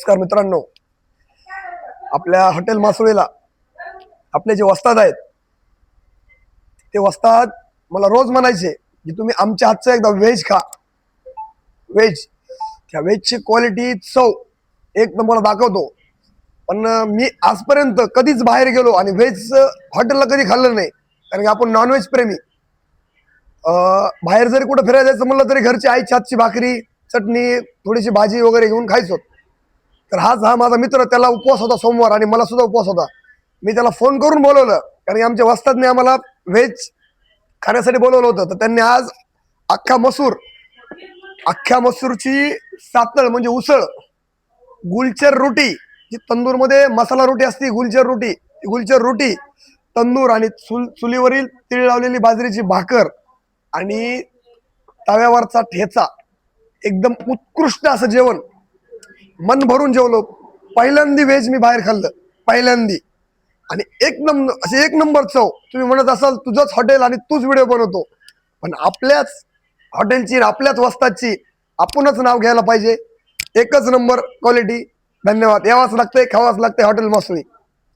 नमस्कार मित्रांनो. आपल्या हॉटेल मासुळीला आपले जे वस्ताद आहेत ते वस्ताद मला रोज म्हणायचे की तुम्ही आमच्या हातचं एकदा व्हेज खा. व्हेज त्या व्हेजची क्वालिटी चव एक नंबर दाखवतो. पण मी आजपर्यंत कधीच बाहेर गेलो आणि व्हेज हॉटेलला कधी खाल्लं नाही. कारण की आपण नॉनव्हेज प्रेमी. बाहेर जरी कुठं फिरायला जायचं म्हणलं तरी घरची आईची हातची भाकरी चटणी थोडीशी भाजी वगैरे घेऊन खायचो. तर हाच हा माझा मित्र त्याला उपवास होता सोमवार आणि मला सुद्धा उपवास होता. मी त्याला फोन करून बोलवलं कारण की आमच्या वस्तादने आम्हाला व्हेज खाण्यासाठी बोलवलं होतं. तर त्यांनी आज अख्खा मसूर अख्ख्या मसूरची सातळ म्हणजे उसळ गुलचर रोटी जी तंदूरमध्ये मसाला रोटी असते गुलचर रोटी गुलचर रोटी तंदूर आणि चुल चुलीवरील तीळ लावलेली बाजरीची भाकर आणि तव्यावरचा ठेचा. एकदम उत्कृष्ट असं जेवण. मन भरून जेवलो. पहिल्यांदी व्हेज मी बाहेर खाल्लं. पहिल्यांदी. आणि एक नंबर असे एक नंबर चव. तुम्ही म्हणत असाल तुझंच हॉटेल आणि तूच व्हिडिओ बनवतो. पण आपल्याच हॉटेलची आपल्याच वस्ताची आपणच नाव घ्यायला पाहिजे. एकच नंबर क्वालिटी धन्यवाद. यावाच लागते खावाच लागते हॉटेल मासुळी.